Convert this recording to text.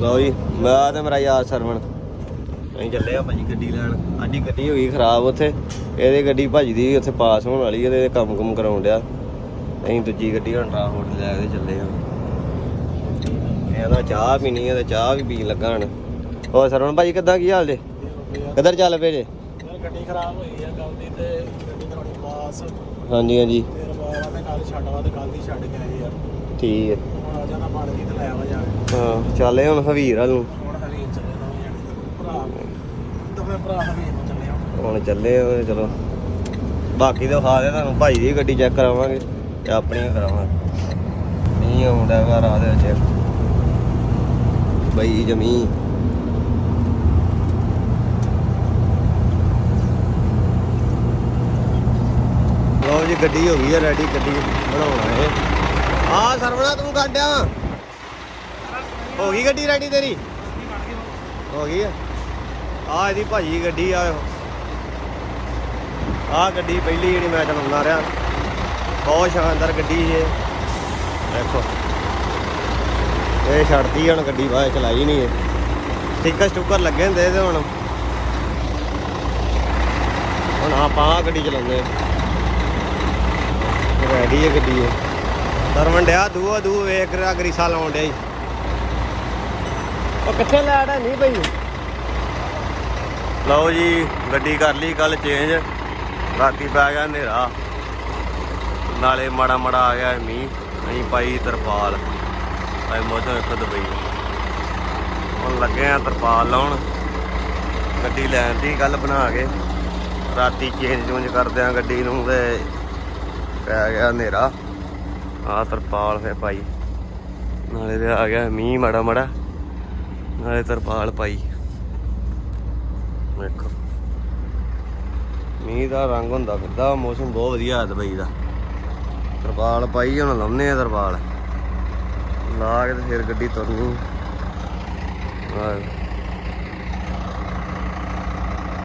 ਲਓ ਜੀ ਮੈਂ ਤੇ ਮੇਰਾ ਯਾਰ ਸਰਵਣ। ਅਸੀਂ ਚੱਲੇ ਆ ਭਾਜੀ ਗੱਡੀ ਲੈਣ। ਸਾਡੀ ਗੱਡੀ ਹੋਈ ਖਰਾਬ ਉੱਥੇ। ਇਹਦੇ ਗੱਡੀ ਭਾਜੀ ਦੀ ਉੱਥੇ ਪਾਸ ਹੋਣ ਵਾਲੀ ਇਹਦੇ ਕੰਮ ਕੁਮ ਕਰਾਉਣ ਡਿਆ। ਅਸੀਂ ਦੂਜੀ ਗੱਡੀ ਹੁਣ ਟਰਾਂਸਪੋਰਟ ਲੈ ਕੇ ਚੱਲੇ ਆ। ਇਹਦਾ ਚਾਹ ਪੀਣੀ ਹੈ ਤੇ ਚਾਹ ਵੀ ਪੀਣ ਲੱਗਾ ਹਣ। ਹੋਰ ਸਰਵਣ ਭਾਜੀ ਕਿੱਦਾਂ ਕੀ ਹਾਲ ਜੇ? ਕਿੱਧਰ ਚੱਲ ਪਏ ਜੇ? ਗੱਡੀ ਖਰਾਬ ਹੋਈ ਆ ਕੱਲ ਦੀ ਤੇ ਗੱਡੀ ਕਰਾਉਣੀ ਪਾਸ। ਹਾਂਜੀ ਹਾਂਜੀ। ਤੇ ਰਵਾਵਾ ਤੇ ਕੱਲ ਛੱਡਵਾ ਤੇ ਕੱਲ ਦੀ ਛੱਡ ਕੇ ਆਏ ਯਾਰ। ਠੀਕ ਹੈ। ਹੁਣ ਆ ਜਾਣਾ ਬਣ ਗਈ ਤੇ ਲੈ ਆਵਾ ਜਾ ਕੇ। ਹਾਂ ਚੱਲੇ ਹੁਣ ਹਵੀਰ ਵੱਲ ਨੂੰ। ਹੁਣ ਹਰੀਨ ਚੱਲੇ ਨਾ ਜਾਣੀ ਭਰਾ। ਦੋਵੇਂ ਭਰਾ ਹਰੀਨ ਨੂੰ ਚੱਲੇ ਆ। ਹੁਣ ਚੱਲੇ ਆ ਚਲੋ। ਬਾਕੀ ਤਾਂ ਖਾ ਦੇ ਤੁਹਾਨੂੰ ਭਾਈ ਦੀ ਗੱਡੀ ਚੈੱਕ ਕਰਾਵਾਂਗੇ ਤੇ ਆਪਣੀ ਕਰਾਵਾਂਗੇ। ਨਹੀਂ ਆਉਂਦਾ ਵਾ ਰਾਹ ਦੇ ਵਿੱਚ। ਬਈ ਜਮੀ। ਲਓ ਜੀ ਗੱਡੀ ਹੋ ਗਈ ਹੈ ਰੈਡੀ ਗੱਡੀ ਬਣਾਉਣਾ ਹੈ ਆ ਸਰਵਣਾ ਤੂੰ ਕਾਢਿਆ ਹੋ ਗਈ ਗੱਡੀ ਰੈਡੀ ਤੇਰੀ? ਹੋ ਗਈ ਆ। ਆ ਇਹਦੀ ਭਾਜੀ ਗੱਡੀ ਆ। ਆ ਗੱਡੀ ਪਹਿਲੀ ਜਿਹੜੀ ਮੈਂ ਚਲਾਉਂਦਾ ਰਿਹਾ। ਬਹੁਤ ਸ਼ਾਨਦਾਰ ਗੱਡੀ ਇਹ। ਦੇਖੋ। ਇਹ ਛੱਡਦੀ ਹੁਣ ਗੱਡੀ ਬਾਹਰ ਚਲਾਈ ਨਹੀਂ ਇਹ। ਸਟicker ਸਟੁੱਕਰ ਲੱਗੇ ਹੁੰਦੇ ਤੇ ਹੁਣ। ਹੁਣ ਆਪਾਂ ਆਹ ਗੱਡੀ ਚਲਾਉਂਦੇ ਰੈਡੀ ਹੈ ਗੱਡੀ ਇਹ। ਤਰਵਣ ਡਿਆ ਦੂਆ ਦੂ ਵੇਖ ਰਾ ਗਰੀਸਾ ਲਾਉਣ ਡਿਆ ਈ। ਉਹ ਕਿੱਥੇ ਲੈੜਾ ਨਹੀਂ ਪਈ? ਲਓ ਜੀ ਗੱਡੀ ਕਰ ਲਈ ਕੱਲ ਚੇਂਜ ਰਾਤੀ ਪੈ ਗਿਆ ਹਨੇਰਾ। ਨਾਲੇ ਮਾੜਾ ਮਾੜਾ ਆ ਗਿਆ ਮੀਂਹ ਅਸੀਂ ਪਾਈ ਤਰਪਾਲ। ਆਏ ਮੌਸਮ ਇੱਕ ਦੁਬਈ। ਹੁਣ ਲੱਗੇ ਆ ਤਰਪਾਲ ਲਾਉਣ। ਗੱਡੀ ਲੈਣ ਦੀ ਗੱਲ ਬਣਾ ਕੇ। ਰਾਤੀ ਚੇਂਜ ਚੂੰਜ ਕਰਦੇ ਆ ਗੱਡੀ ਨੂੰ ਤੇ ਪੈ ਗਿਆ ਹਨੇਰਾ। ਆ ਤਰਪਾਲ ਫੇ ਪਾਈ ਨਾਲੇ ਤੇ ਆ ਗਿਆ ਮੀਂਹ ਮਾੜਾ ਮਾੜਾ। ਨਾਲੇ ਤਰਪਾਲ ਪਾਈ ਵੇਖੋ। ਮੀਂਹ ਦਾ ਰੰਗ ਹੁੰਦਾ ਫਿਰਦਾ, ਮੌਸਮ ਬਹੁਤ ਵਧੀਆ ਹੈ ਦੁਬਈ ਦਾ। ਤਰਪਾਲ ਪਾਈ ਹੁਣ ਲਾਉਨੇ ਆ ਤਰਪਾਲ। ਲਾ ਕੇ ਤੇ ਫਿਰ ਗੱਡੀ ਤੁਰਨੀ। ਆਹ।